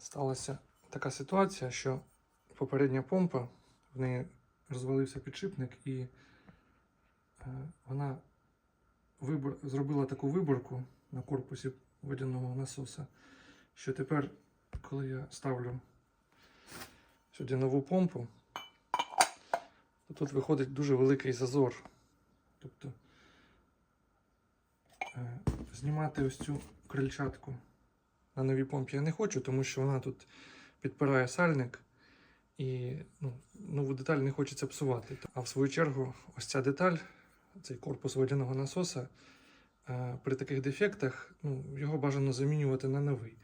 сталася така ситуація, що попередня помпа, в неї розвалився підшипник, і е, вона вибор, зробила таку виборку на корпусі водяного насоса, що тепер, коли я ставлю сюди нову помпу, то тут виходить дуже великий зазор. Тобто е, знімати ось цю крильчатку на новій помпі я не хочу, тому що вона тут підпирає сальник і ну, нову деталь не хочеться псувати. А в свою чергу, ось ця деталь, цей корпус водяного насоса, е, при таких дефектах ну, його бажано замінювати на новий.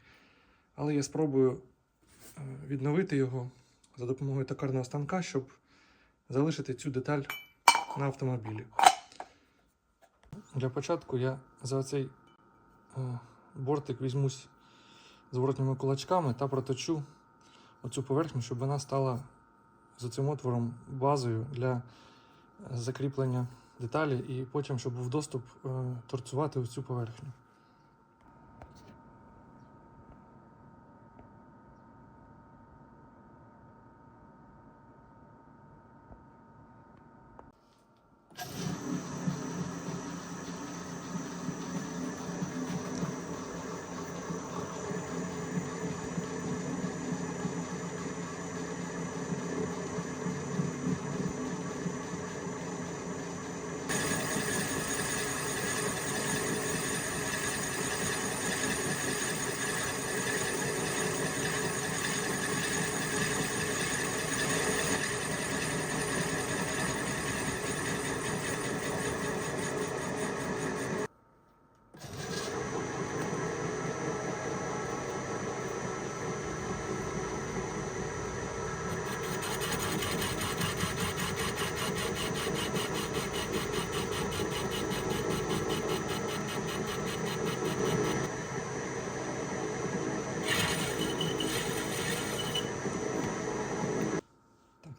Але я спробую е, відновити його за допомогою токарного станка, щоб залишити цю деталь на автомобілі. Для початку я за цей е, бортик візьмусь зворотніми кулачками та проточу оцю поверхню, щоб вона стала за цим отвором базою для е, закріплення деталі, і потім, щоб був доступ е, торцювати оцю поверхню.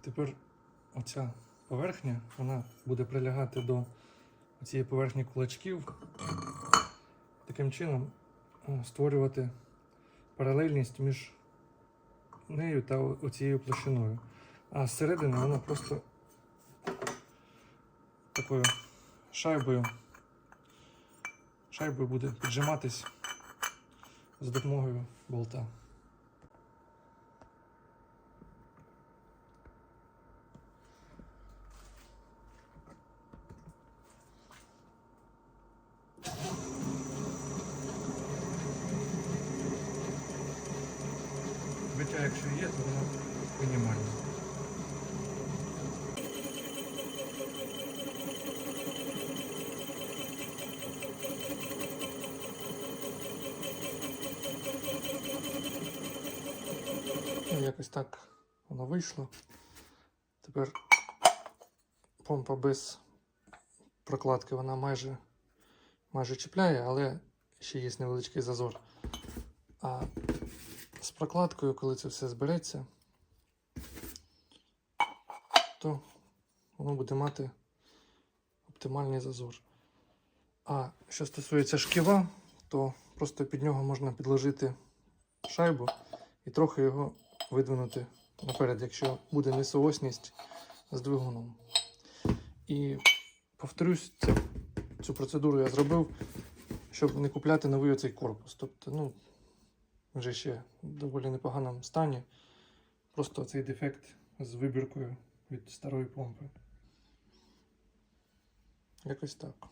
Так, тепер оця поверхня вона буде прилягати до цієї поверхні кулачків. Таким чином створювати паралельність між нею та оцією площиною. А зсередини вона просто такою шайбою, шайбою буде піджиматись за допомогою болта. Якщо є, то воно мінімальне. Ну, якось так воно вийшло. Тепер помпа без прокладки вона майже, майже чіпляє, але ще є невеличкий зазор. А з прокладкою, коли це все збереться, то воно буде мати оптимальний зазор. А що стосується шківа, то просто під нього можна підложити шайбу і трохи його видвинути наперед, якщо буде несоосність з двигуном. І повторюсь, це, цю процедуру я зробив, щоб не купляти новий оцей корпус. Тобто, ну, вже ще в доволі непоганому стані. Просто цей дефект з вибіркою від старої помпи. Якось так.